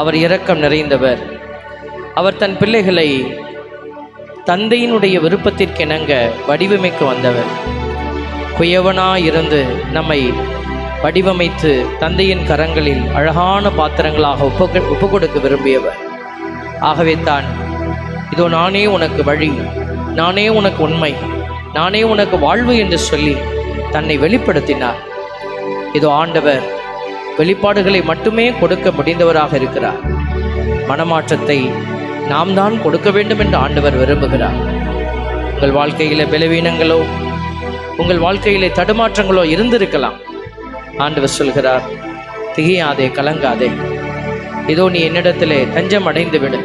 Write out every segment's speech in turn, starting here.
அவர் இரக்கம் நிறைந்தவர். அவர் தன் பிள்ளைகளை தந்தையினுடைய விருப்பத்திற்கிணங்க வடிவமைக்க வந்தவர். குயவனாயிருந்து நம்மை வடிவமைத்து தந்தையின் கரங்களில் அழகான பாத்திரங்களாக ஒப்பு ஒப்பு கொடுக்க விரும்பியவர். ஆகவே தான் இதோ நானே உனக்கு வழி நானே உனக்கு உண்மை நானே உனக்கு வாழ்வு என்று சொல்லி தன்னை வெளிப்படுத்தினார். இதோ ஆண்டவர் வெளிப்பாடுகளை மட்டுமே கொடுக்க முடிந்தவராக இருக்கிறார். மனமாற்றத்தை நாம் தான் கொடுக்க வேண்டும் என்று ஆண்டவர் விரும்புகிறார். உங்கள் வாழ்க்கையில பலவீனங்களோ உங்கள் வாழ்க்கையிலே தடுமாற்றங்களோ இருந்திருக்கலாம். ஆண்டவர் சொல்கிறார் திகையாதே கலங்காதே. இதோ நீ என்னிடத்திலே தஞ்சம் அடைந்து விடு.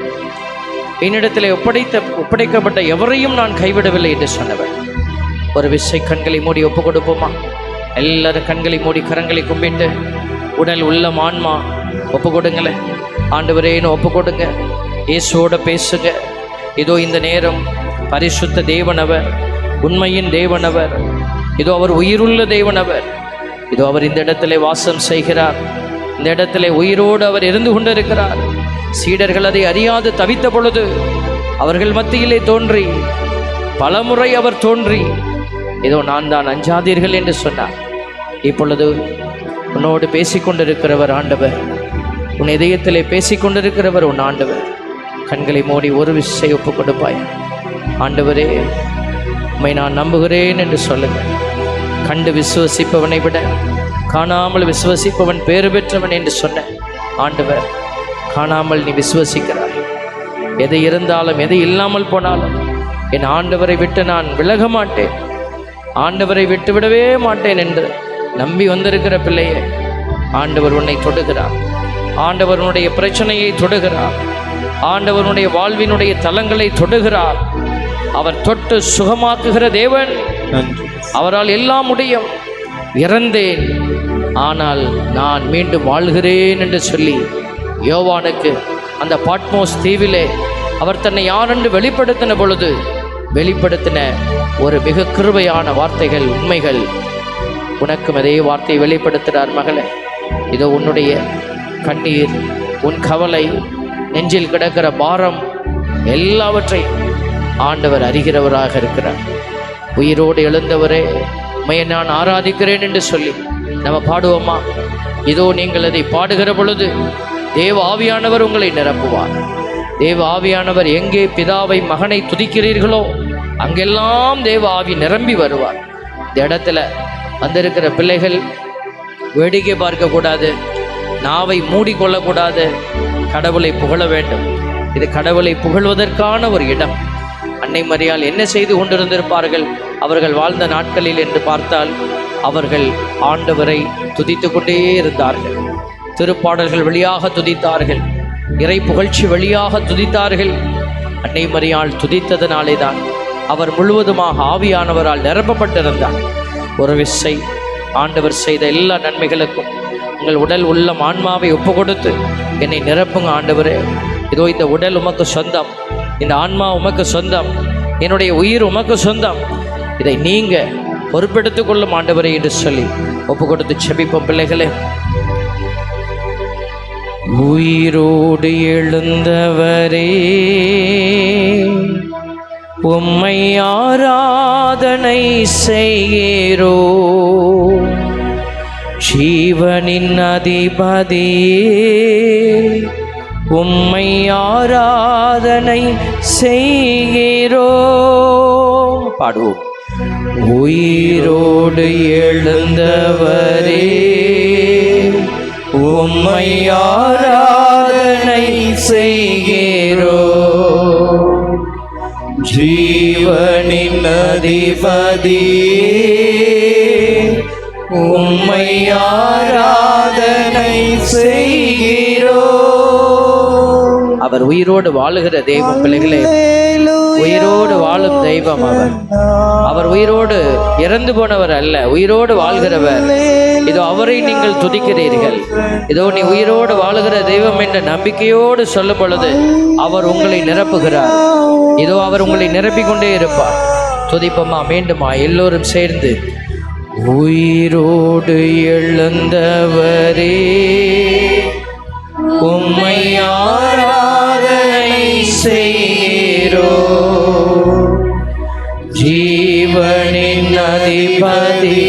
என்னிடத்திலே ஒப்படைத்த ஒப்படைக்கப்பட்ட எவரையும் நான் கைவிடவில்லை என்று சொன்னவர். ஒரு விசை கண்களை மூடி ஒப்பு கொடுப்போமா எல்லாரும் கண்களை மூடி கரங்களை கும்பிட்டு உடல் உள்ளம் ஆன்மா ஒப்பு கொடுங்களேன் ஆண்டவரேன்னு ஒப்பு கொடுங்க இயேசுவோட பேசுங்க. இதோ இந்த நேரம் பரிசுத்த தேவனவர் உண்மையின் தேவனவர். இதோ அவர் உயிருள்ள தேவனவர். இதோ அவர் இந்த இடத்துல வாசம் செய்கிறார். இந்த இடத்துல உயிரோடு அவர் இருந்து கொண்டிருக்கிறார். சீடர்கள் அதை அறியாது தவித்த பொழுது அவர்கள் மத்தியிலே தோன்றி பலமுறை அவர் தோன்றி இதோ நான் தான் அஞ்சாதீர்கள் என்று சொன்னார். இப்பொழுது உன்னோடு பேசிக்கொண்டிருக்கிறவர் ஆண்டவர். உன் இதயத்திலே பேசிக்கொண்டிருக்கிறவர் உன் ஆண்டவர். கண்களை மூடி ஒரு விசை ஒப்பு கொடுப்பாய் ஆண்டவரே உண்மை நான் நம்புகிறேன் என்று சொல்லுங்கள் கண்டு விசுவசிப்பவனை விட காணாமல் விசுவசிப்பவன் பேறு பெற்றவன் என்று சொன்ன ஆண்டவர் காணாமல் நீ விசுவசிக்கிறாய். எது இருந்தாலும் எது இல்லாமல் போனாலும் என் ஆண்டவரை விட்டு நான் விலக மாட்டேன். ஆண்டவரை விட்டு விடவே மாட்டேன் என்று நம்பி வந்திருக்கிற பிள்ளையே ஆண்டவர் உன்னை தொடுகிறார். ஆண்டவர் உன்னுடைய பிரச்சனையை தொடுகிறார். ஆண்டவனுடைய வாழ்வினுடைய தலங்களை தொடுகிறார். அவர் தொட்டு சுகமாக்குகிற தேவன். நன்றி. அவரால் எல்லாம் முடியும். இறந்தேன். ஆனால் நான் மீண்டும் வாழ்கிறேன் என்று சொல்லி யோவானுக்கு அந்த பாட்மோஸ் தீவிலே அவர் தன்னை யாரென்று வெளிப்படுத்தின பொழுது வெளிப்படுத்தின ஒரு மிக கிருபையான வார்த்தைகள் உண்மைகள் உனக்கும் அதே வார்த்தையை வெளிப்படுத்துகிறார் மகளே. இதோ உன்னுடைய கண்ணீர் உன் கவலை நெஞ்சில் கிடக்கிற பாரம் எல்லாவற்றையும் ஆண்டவர் அறிகிறவராக இருக்கிறார். உயிரோடு எழுந்தவரே உமையை நான் ஆராதிக்கிறேன் என்று சொல்லி நம்ம பாடுவோமா? இதோ நீங்கள் அதை பாடுகிற பொழுது தேவ ஆவியானவர் உங்களை நிரப்புவார். தேவ ஆவியானவர் எங்கே பிதாவை மகனை துதிக்கிறீர்களோ அங்கெல்லாம் தேவ ஆவி நிரம்பி வருவார். இந்த இடத்துல வந்திருக்கிற பிள்ளைகள் வேடிக்கை பார்க்கக்கூடாது நாவை மூடிக்கொள்ளக்கூடாது. கடவுளை புகழ வேண்டும். இது கடவுளை புகழ்வதற்கான ஒரு இடம். அன்னை மரியால் என்ன செய்து கொண்டிருந்திருப்பார்கள்? அவர்கள் வாழ்ந்த நாட்களில் என்று பார்த்தால் அவர்கள் ஆண்டவரை துதித்து கொண்டே இருந்தார்கள். திருப்பாடல்கள் வழியாக துதித்தார்கள். இறை புகழ்ச்சி வழியாக துதித்தார்கள். அன்னை மரியாள் துதித்ததனாலே தான் அவர் முழுவதுமாக ஆவியானவரால் நிரப்பப்பட்டிருந்தார். ஒரு விசை. ஆண்டவர் செய்த எல்லா நன்மைகளுக்கும் உங்கள் உடல் உள்ளம் ஆன்மாவை ஒப்பு கொடுத்து என்னை நிரப்புங்க ஆண்டவரே. இதோ இந்த உடல் உமக்கு சொந்தம். இந்த ஆன்மா உமக்கு சொந்தம். என்னுடைய உயிர் உமக்கு சொந்தம். இதை நீங்கள் பொறுப்பெடுத்துக் கொள்ளும் ஆண்டவரே என்று சொல்லி ஒப்பு கொடுத்து செபிப்போம் பிள்ளைகளே. உயிரோடு எழுந்தவரே. உம்மை ஆராதனை செய்கிறோ. ஜீவனின் அதிபதியே உம்மை ஆராதனை செய்கிறோ. பாடுவோம். உயிரோடு எழுந்தவரே. உம்மை ஆராதனை செய்கிறோ. ஜீவனின் அதிபதியே உம்மை ஆராதனை செய்கிறோ அவர் உயிரோடு வாழுகிற தெய்வம் பிள்ளைகளே உயிரோடு வாழும் தெய்வம் அவர் அவர் உயிரோடு இறந்து போனவர் அல்ல உயிரோடு வாழ்கிறவர். இதோ அவரை நீங்கள் துதிக்கிறீர்கள். இதோ நீ உயிரோடு வாழுகிற தெய்வம் என்ற நம்பிக்கையோடு சொல்லும் பொழுது அவர் உங்களை நிரப்புகிறார். இதோ அவர் உங்களை நிரப்பிக் கொண்டே இருப்பார். துதிப்பமா மீண்டுமா எல்லோரும் சேர்ந்து உயிரோடு எழுந்தவரே உம்மை நீரோ ஜீவனின் அதிபதி.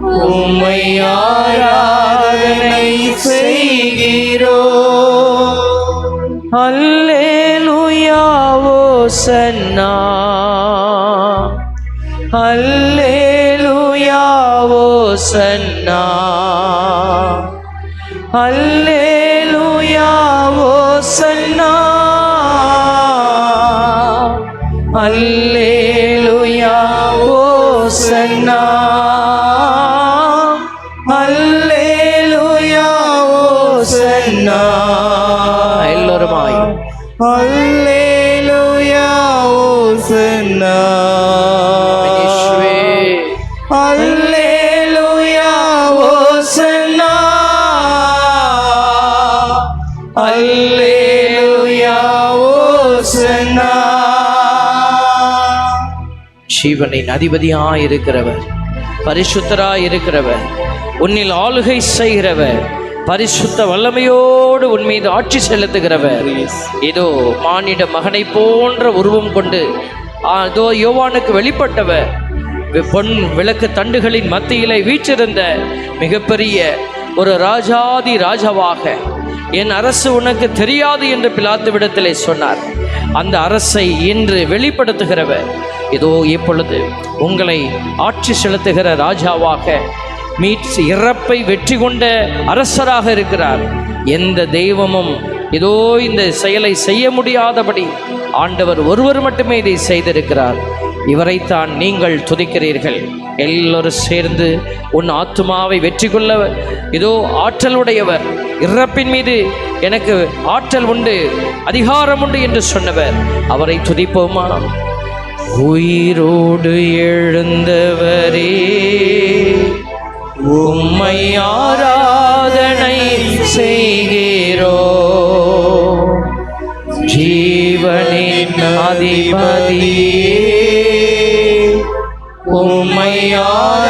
உம்மை ஆராதனை செய்கிறோ. அல்லேலுயாவோ சன்னா. அல்லேலுயாவோ சன்னா. அல்லேலுயாவோ சன்னா. Allah. ஜீவனின் அதிபதியாய் இருக்கிறவர் பரிசுத்தராய் இருக்கிறவர் உன்னில் ஆளுகை செய்கிறவர். பரிசுத்த வல்லமையோடு உன் மீது ஆட்சி செலுத்துகிறவர். இதோ மானிட மகனை போன்ற உருவம் கொண்டு அதோ யோவானுக்கு வெளிப்பட்டவர். பொன் விளக்கு தண்டுகளின் மத்தியிலே வீற்றிருந்த மிகப்பெரிய ஒரு ராஜாதி ராஜாவாக என் அரசு உனக்கு தெரியாது என்று பிலாத்துவிடத்திலே சொன்னார். அந்த அரசை இன்று வெளிப்படுத்துகிறவர். இதோ இப்பொழுது உங்களை ஆட்சி செலுத்துகிற ராஜாவாக மீட் இறப்பை வெற்றி கொண்ட அரசராக இருக்கிறார். எந்த தெய்வமும் இதோ இந்த செயலை செய்ய முடியாதபடி ஆண்டவர் ஒருவர் மட்டுமே இதை செய்திருக்கிறார். இவரைத்தான் நீங்கள் துதிக்கிறீர்கள். எல்லோரும் சேர்ந்து உன் ஆத்துமாவை வெற்றி கொள்ள இதோ ஆற்றலுடையவர். இறப்பின் மீது எனக்கு ஆற்றல் உண்டு அதிகாரம் உண்டு என்று சொன்னவர். அவரை துதிப்போமா உயிரோடு எழுந்தவரே உம்மை ஆராதனை செய்கிறோ. ஜீவனின் அதிபதியே உம்மை ஆரா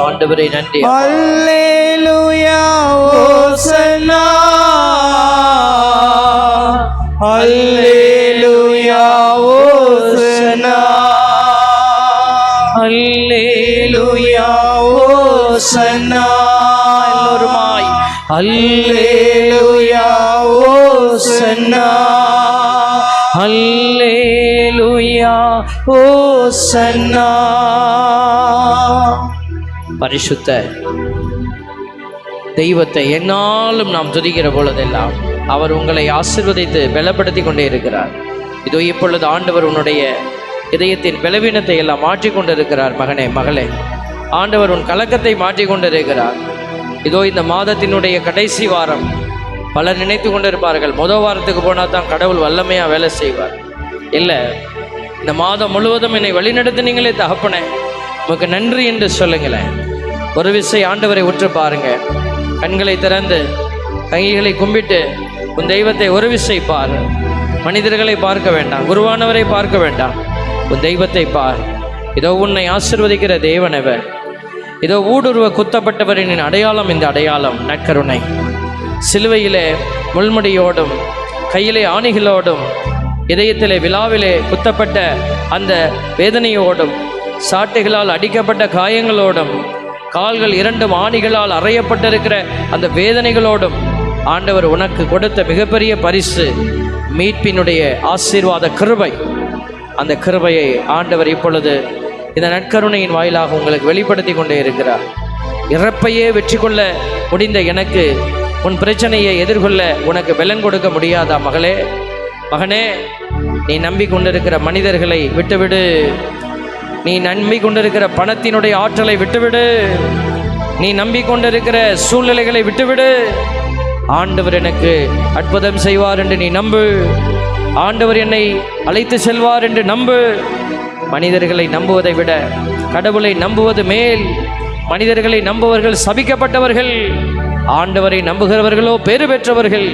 ஆண்டவரே நன்றி. ஓ சன்னா பரிசுத்த தெய்வத்தை என்னாலும் நாம் துதிக்கிற பொழுதெல்லாம் அவர் உங்களை ஆசிர்வதித்து பலப்படுத்தி கொண்டே இருக்கிறார். இதோ இப்பொழுது ஆண்டவர் உன்னுடைய இதயத்தின் பலவீனத்தை எல்லாம் மாற்றிக்கொண்டிருக்கிறார் மகனே மகளே. ஆண்டவர் உன் கலக்கத்தை மாற்றிக்கொண்டிருக்கிறார் இதோ இந்த மாதத்தினுடைய கடைசி வாரம். பலர் நினைத்து கொண்டிருப்பார்கள் முதல் வாரத்துக்கு போனால் தான் கடவுள் வல்லமையாக வேலை செய்வார். இல்லை இந்த மாதம் முழுவதும் என்னை வழிநடத்தினீங்களே தகப்பனே. உமக்கு நன்றி என்று சொல்லுங்களேன். ஒரு விசை ஆண்டவரை உற்று பாருங்க. கண்களை திறந்து கைகளை கும்பிட்டு உன் தெய்வத்தை ஒரு விசை பார். மனிதர்களை பார்க்க வேண்டாம் குருவானவரை பார்க்க வேண்டாம். உன் தெய்வத்தை பார். இதோ உன்னை ஆசிர்வதிக்கிற தேவனவர் இதோ ஊடுருவ குத்தப்பட்டவரின் அடையாளம் இந்த அடையாளம் நற்கருணை. சிலுவையிலே முள்முடியோடும் கையிலே ஆணிகளோடும் இதயத்திலே விழாவிலே குத்தப்பட்ட அந்த வேதனையோடும் சாட்டைகளால் அடிக்கப்பட்ட காயங்களோடும் கால்கள் இரண்டும் ஆணிகளால் அறையப்பட்டிருக்கிற அந்த வேதனைகளோடும் ஆண்டவர் உனக்கு கொடுத்த மிகப்பெரிய பரிசு மீட்பினுடைய ஆசீர்வாத கிருபை. அந்த கிருபையை ஆண்டவர் இப்பொழுது இந்த நற்கருணையின் வாயிலாக உங்களுக்கு வெளிப்படுத்தி கொண்டே இருக்கிறார். இறப்பையே வெற்றி கொள்ள முடிந்த எனக்கு உன் பிரச்சனையை எதிர்கொள்ள உனக்கு பலன் கொடுக்க முடியாதா மகளே? மகனே நீ நம்பிக்கொண்டிருக்கிற மனிதர்களை விட்டுவிடு. நீ நம்பி கொண்டிருக்கிற பணத்தினுடைய ஆற்றலை விட்டுவிடு. நீ நம்பிக்கொண்டிருக்கிற சூழ்நிலைகளை விட்டுவிடு. ஆண்டவர் எனக்கு அற்புதம் செய்வார் என்று நீ நம்பு. ஆண்டவர் என்னை அழைத்து செல்வார் என்று நம்பு. மனிதர்களை நம்புவதை விட கடவுளை நம்புவது மேல். மனிதர்களை நம்புவர்கள் சபிக்கப்பட்டவர்கள். ஆண்டவரை நம்புகிறவர்களோ பேறு பெற்றவர்கள்.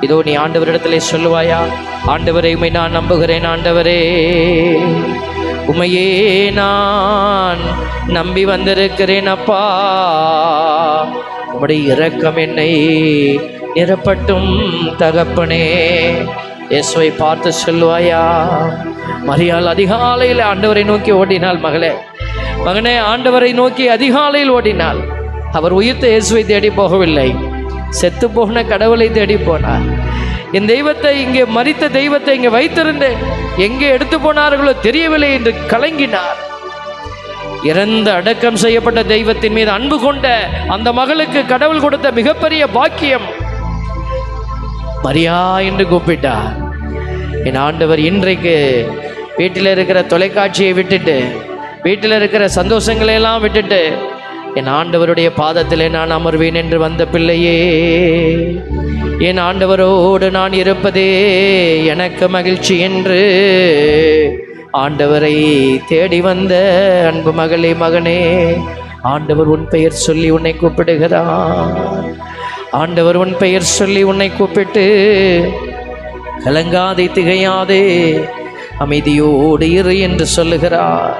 இதோ நீ ஆண்டவரிடத்திலே சொல்லுவாயா? ஆண்டவரை உம்மை நான் நம்புகிறேன் ஆண்டவரே. உமையே நான் நம்பி வந்திருக்கிறேன் அப்பா. உம்முடைய இரக்கம் என்னை நிரப்பட்டும் தகப்பனே. இயேசுவை பார்த்து சொல்லுவாயா? மரியாள் அதிகாலையில் ஆண்டவரை நோக்கி ஓடினாள் மகளே. மகனே ஆண்டவரை நோக்கி அதிகாலையில் ஓடினாள். அவர் உயிர்த்த இயேசுவை தேடி போகவில்லை. செத்து போன கடவுளை தேடி போனார் என் தெய்வத்தை இங்கே மறித்த தெய்வத்தை இங்கே வைத்திருந்தேன் எங்கே எடுத்து போனார்களோ தெரியவில்லை என்று கலங்கினார். இறந்த அடக்கம் செய்யப்பட்ட தெய்வத்தின் மீது அன்பு கொண்ட அந்த மகளுக்கு கடவுள் கொடுத்த மிகப்பெரிய பாக்கியம். மரியா என்று கூப்பிட்டார் என் ஆண்டவர் இன்றைக்கு வீட்டில் இருக்கிற தொலைக்காட்சியை விட்டுட்டு வீட்டில் இருக்கிற சந்தோஷங்களை எல்லாம் விட்டுட்டு என் ஆண்டவருடைய பாதத்திலே நான் அமர்வேன் என்று வந்த பிள்ளையே. என் ஆண்டவரோடு நான் இருப்பதே எனக்கு மகிழ்ச்சி என்று ஆண்டவரை தேடி வந்த அன்பு மகளே மகனே ஆண்டவர் உன் பெயர் சொல்லி உன்னை கூப்பிடுகிறார் ஆண்டவர் உன் பெயர் சொல்லி உன்னை கூப்பிட்டு கலங்காதே திகையாதே அமைதியோடு இரு என்று சொல்லுகிறார்.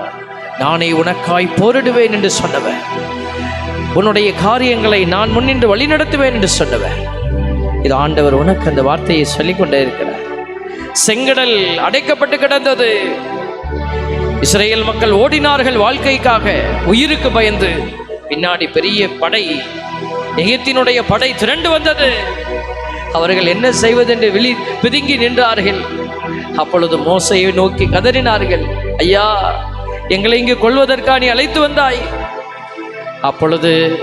நானே உனக்காய் போரிடுவேன் என்று சொன்னவன். உன்னுடைய காரியங்களை நான் முன்னின்று வழிநடத்துவேன் என்று சொன்னவன் இது ஆண்டவர் உனக்கு அந்த வார்த்தையை சொல்லிக் கொண்டே இருக்கிறார். செங்கடல் அடைக்கப்பட்டு கிடந்தது. இஸ்ரேல் மக்கள் ஓடினார்கள் வாழ்க்கைக்காக. உயிருக்கு பயந்து. பின்னாடி பெரிய படை எகிப்தினுடைய படை திரண்டு வந்தது. அவர்கள் என்ன செய்வதென்று விழி பிதுங்கி நின்றார்கள். அப்பொழுது மோசையை நோக்கி கதறினார்கள். ஐயா எங்களை இங்கு கொள்வதற்கா நீ அழைத்து வந்தாய். அப்பொழுது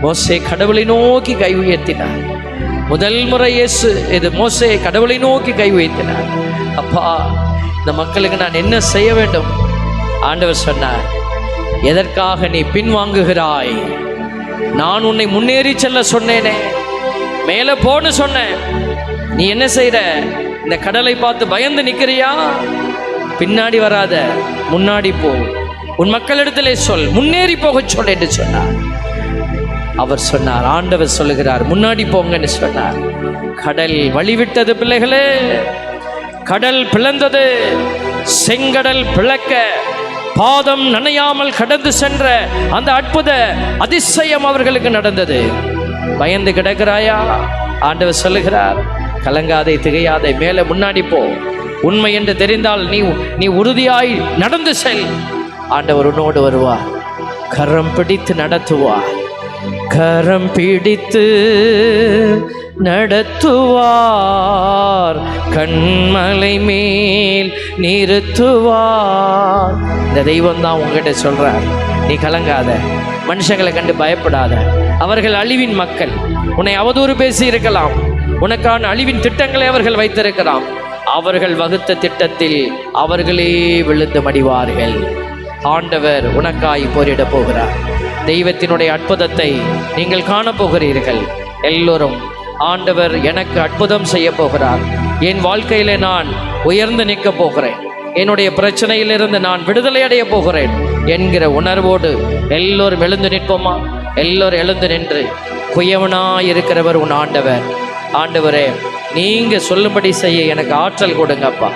மோசே கடவுளை நோக்கி கை உயர்த்தினார். முதல் முறை இயேசு இது மோசே கடவுளை நோக்கி கை உயர்த்தினார். அப்பா இந்த மக்களுக்கு நான் என்ன செய்ய வேண்டும்? ஆண்டவர் சொன்னார் எதற்காக நீ பின்வாங்குகிறாய்? நான் உன்னை முன்னேறி செல்ல சொன்னேனே. மேலே போன்னு சொன்னேன். நீ என்ன செய்கிற இந்த கடலை பார்த்து பயந்து நிற்கிறியா பின்னாடி வராத முன்னாடி போ. உன் மக்களிடத்திலே சொல் முன்னேறி போகச் சொல் என்று சொன்னார். அவர் சொன்னார் ஆண்டவர் சொல்லுகிறார் முன்னாடி போங்கன்னு சொன்னார். கடல் வழிவிட்டது பிள்ளைகளே கடல் பிளந்தது செங்கடல் பிளக்க பாதம் நனையாமல் கடந்து சென்ற அந்த அற்புத அதிசயம் அவர்களுக்கு நடந்தது. பயந்து கிடக்கிறாயா? ஆண்டவர் சொல்லுகிறார் கலங்காதே திகையாதே மேலே முன்னாடி போ. உண்மை என்று தெரிந்தால் நீ நீ உறுதியாய் நடந்து செல். ஆண்டவர் உன்னோடு வருவார். கரம் பிடித்து நடத்துவார். கரம் பிடித்து நடத்துவார். கண்மலை மேல் நிறுத்துவார். இந்த தெய்வம் தான் உங்ககிட்ட சொல்றார். நீ கலங்காத. மனுஷங்களை கண்டு பயப்படாத. அவர்கள் அழிவின் மக்கள். உன்னை அவதூறு பேசி இருக்கலாம். உனக்கான அழிவின் திட்டங்களை அவர்கள் வைத்திருக்கலாம். அவர்கள் வகுத்த திட்டத்தில் அவர்களே விழுந்து மடிவார்கள். ஆண்டவர் உனக்காய் போரிட போகிறார். தெய்வத்தினுடைய அற்புதத்தை நீங்கள் காணப்போகிறீர்கள் எல்லோரும் ஆண்டவர் எனக்கு அற்புதம் செய்ய போகிறார். என் வாழ்க்கையிலே நான் உயர்ந்து நிற்க போகிறேன். என்னுடைய பிரச்சனையிலிருந்து நான் விடுதலை அடைய போகிறேன் என்கிற உணர்வோடு எல்லோரும் எழுந்து நிற்போமா? எல்லோரும் எழுந்து நின்று குயவனாய் இருக்கிறவர் உன் ஆண்டவர். ஆண்டவரே நீங்க சொல்லும்படி செய்ய எனக்கு ஆற்றல் கொடுங்கப்பா.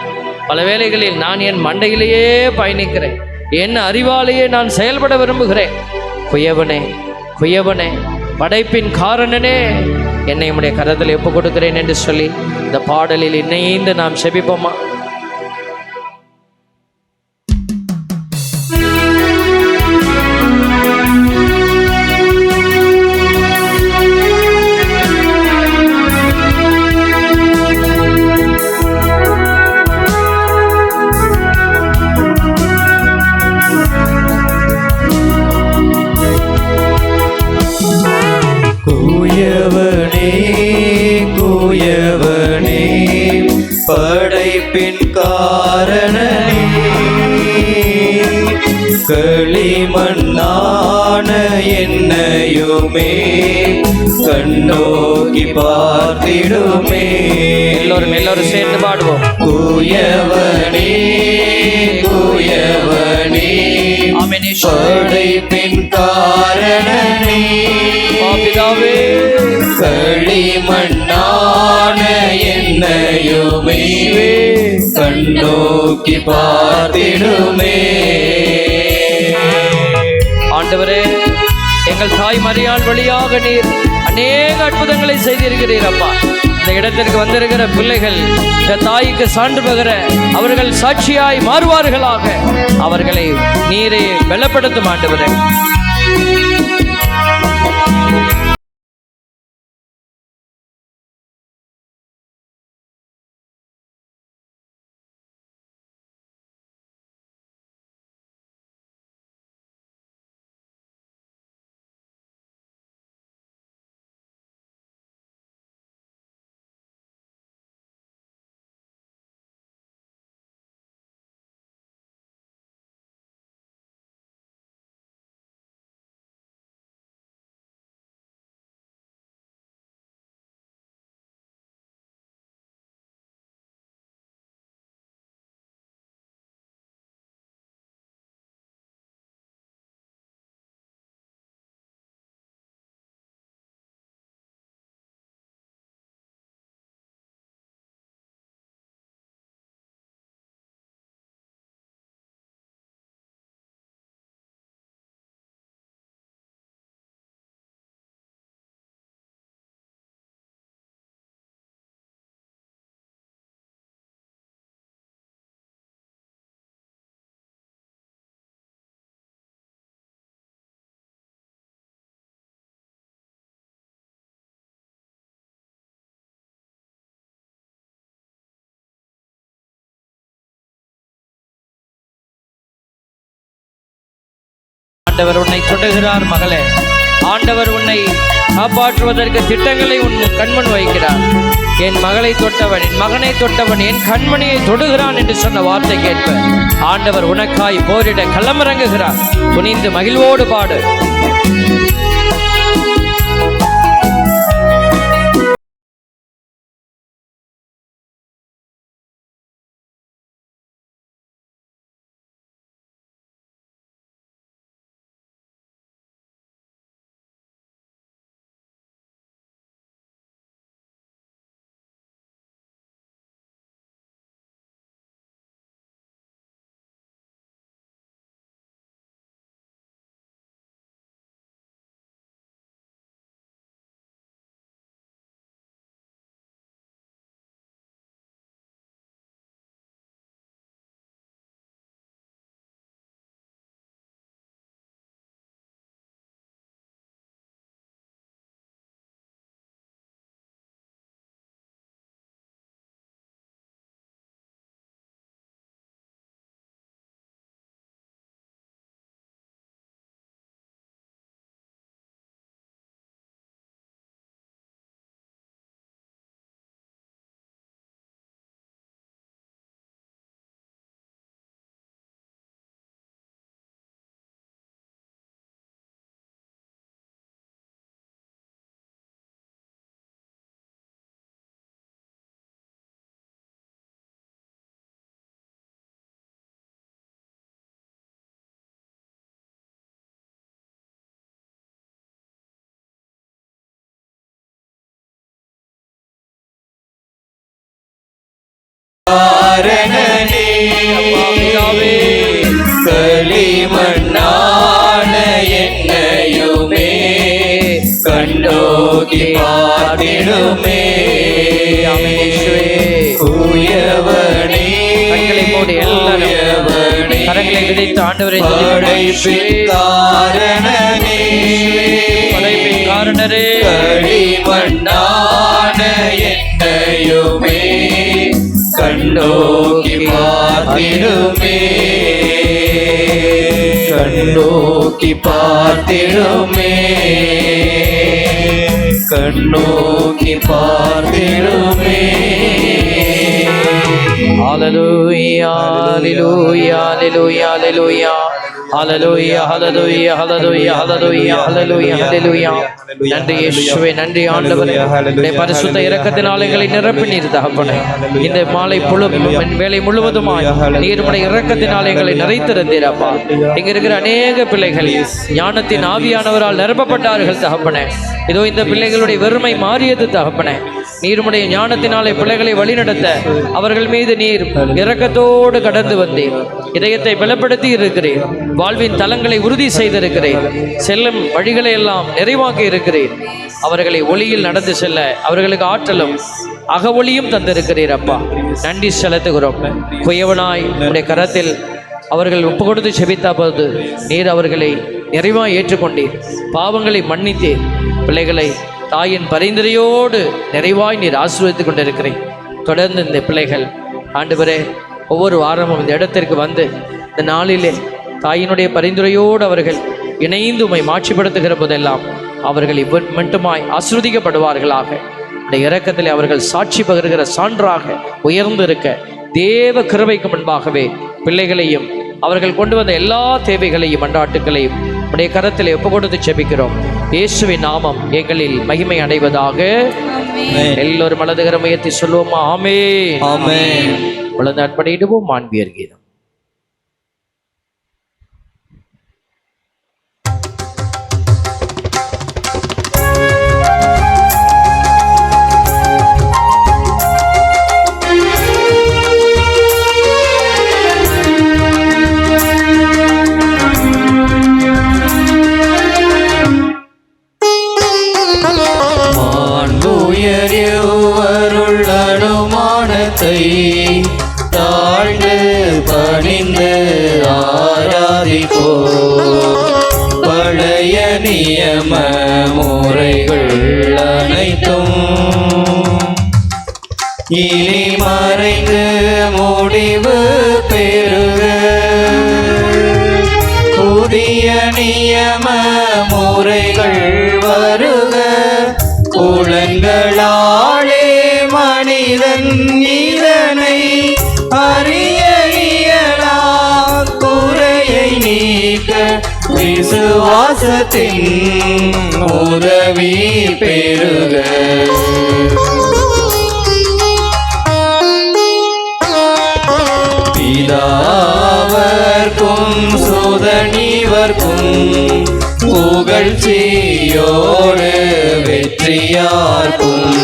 பல வேளைகளில் நான் என் மண்டையிலேயே பயணிக்கிறேன். என் அறிவாலேயே நான் செயல்பட விரும்புகிறேன். குயவனே குயவனே படைப்பின் காரணனே. என்னை உடைய கரத்தில் எப்போ கொடுக்கிறேன் என்று சொல்லி இந்த பாடலில் இணைந்து நாம் செபிப்போமா? படைப்பின் காரணனே. களிமண்ணான என்னையுமே கண்ணோக்கி பார்த்திடுமே. எல்லோரும் எல்லோரும் சேர்ந்து பாடுவோம். தூயவனே தூயவனே இயேசுவே. படைப்பின் காரணனே. பிதாவே களிமண்ணான என்னையுமே. கண்ணோக்கி பார்த்திடுமே. ஆண்டவரே. எங்கள் தாய் மரியாள் வழியாக நீர் அநேக அற்புதங்களை செய்திருக்கிறீர் அப்பா. இந்த இடத்திற்கு வந்திருக்கிற பிள்ளைகள் இந்த தாய்க்கு சான்று பகிர அவர்கள் சாட்சியாய் மாறுவார்களாக. அவர்களை நீரே பலப்படுத்தும் ஆண்டவரே. ஆண்டவர் உன்னை தொடுகிறார் மகளே. ஆண்டவர் உன்னை காப்பாற்றுவதற்கு திட்டங்களை உன் கண்மண் வைக்கிறார். என் மகளை தொட்டவன் என் மகனை தொட்டவன் என் கண்மணியை தொடுகிறான் என்று சொன்ன வார்த்தை கேட்ப. ஆண்டவர் உனக்காய் போரிட களமிறங்குகிறார். புனிந்து மகிழ்வோடு பாடு. காரணனே. களிமண்ணான என்னையுமே. கண்டோக்கி பார்த்திடுமே. தூயவனே, கரங்களை விதைத்து ஆண்டவரை படைப்பின் காரணனே. படைப்பின் காரணரே. களிமண்ணான கண்டோக்கி பார்த்திடுமே கண்ணோக்கி பார்த்திடுமே. கண்ணோக்கி பார்த்திடுமே. ஹalleluya ஹalleluya ஹalleluya ஹalleluya ஹalleluya ஹalleluya ஹalleluya ஹalleluya ஹalleluya ஹalleluya நன்றி இயேசுவே நன்றி ஆண்டவரே. உம்முடைய பரிசுத்த இரக்கத்தினால் எங்களை நிரப்பினீர் தகப்பனே இந்த மாலை முழு வேலை முழுவதுமாய் நீர் உம்முடைய இரக்கத்தினால் எங்களை நிறைத்திருந்தீர் அப்பா இங்க இருக்கிற அநேக பிள்ளைகள் ஞானத்தின் ஆவியானவரால் நிரப்பப்பட்டார்கள் தகப்பனே. இதோ இந்த பிள்ளைகளுடைய வெறுமை மாறியது தகப்பனே. நீருமுடைய ஞானத்தினாலே பிள்ளைகளை வழிநடத்த அவர்கள் மீது நீர் இரக்கத்தோடு கடந்து வந்தீர். இதயத்தை பலப்படுத்தி இருக்கிறேன் வாழ்வின் தலங்களை உறுதி செய்திருக்கிறேன் செல்லும் வழிகளை எல்லாம் நிறைவாக்கி இருக்கிறேன் அவர்களை ஒளியில் நடந்து செல்ல அவர்களுக்கு ஆற்றலும் அக ஒளியும் தந்திருக்கிறீர் அப்பா. நன்றி செலுத்துகிறோம். குயவனாய் உடைய கரத்தில் அவர்கள் ஒப்பு கொடுத்து செபித்த போது நீர் அவர்களை நிறைவாய் ஏற்றுக்கொண்டீர். பாவங்களை மன்னித்தீர். பிள்ளைகளை தாயின் பரிந்துரையோடு நிறைவாய் நீர் ஆசீர்வதித்துக் கொண்டிருக்கிறேன். தொடர்ந்து இந்த பிள்ளைகள் ஆண்டவரே ஒவ்வொரு வாரமும் இந்த இடத்திற்கு வந்து இந்த நாளிலே தாயினுடைய பரிந்துரையோடு அவர்கள் இணைந்து உமை மாட்சிப்படுத்துகிற போதெல்லாம் அவர்கள் இவ் மட்டுமாய் ஆசிர்வதிக்கப்படுவார்களாக. இந்த இறக்கத்தில் அவர்கள் சாட்சி பகிர்கிற சான்றாக உயர்ந்து இருக்க தேவ கிருபைக்கு முன்பாகவே பிள்ளைகளையும் அவர்கள் கொண்டு வந்த எல்லா தேவைகளையும் மன்றாட்டுகளையும் உடைய கரத்திலே ஒப்பு கொடுத்து செபிக்கிறோம் இயேசுவின் நாமம் எங்களில் மகிமை அடைவதாக. எல்லோரும் மலதுகர முயற்சி சொல்லுவோமா ஆமே ஆமென். உலக அர்ப்பணிடுவோம் மாண்பியர் கீதம் இனி மறைந்து முடிவு பெறுக. புதிய நியம முறைகள் வருக. குளங்களாலே மனிதன் இதனை அறிய இயலா குறையை நீக்க விசுவாசத்தின் உதவி பெறுக. சுதனிவர்க்கும் புகழ்ச்சியோடு வெற்றியார்க்கும்.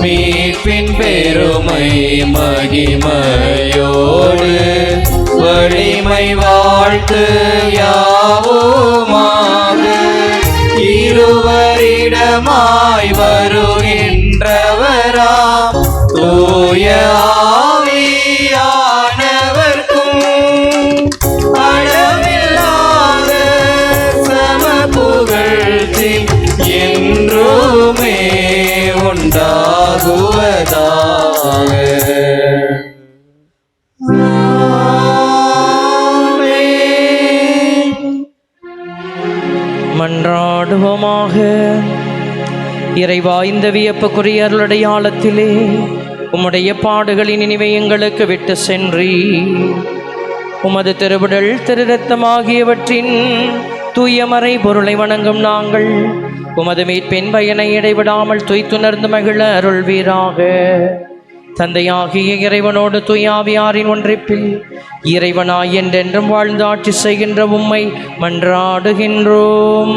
மீட்பின் பெருமை மகிமையோடு வலிமை வாழ்த்து யாவுமாக. இருவரிடமா மன்றாடுவோமாக இறைவா இந்த வியப்புக்குரிய அருளடையாளத்திலே உம்முடைய பாடுகளின் நினைவை எங்களுக்கு விட்டு சென்றி உமது திருவிடல் திருரத்தம் ஆகியவற்றின் தூயமறை பொருளை வணங்கும் நாங்கள் உமது மீட்பின் பயனை இடைவிடாமல் துய்த்துணர்ந்து மகிழ அருள்வீராக. தந்தையாகிய இறைவனோடு துயாவியாரின் ஒன்றிப்பில் இறைவனாய் என்றென்றும் வாழ்ந்து ஆட்சி செய்கின்ற உம்மை மன்றாடுகின்றோம்.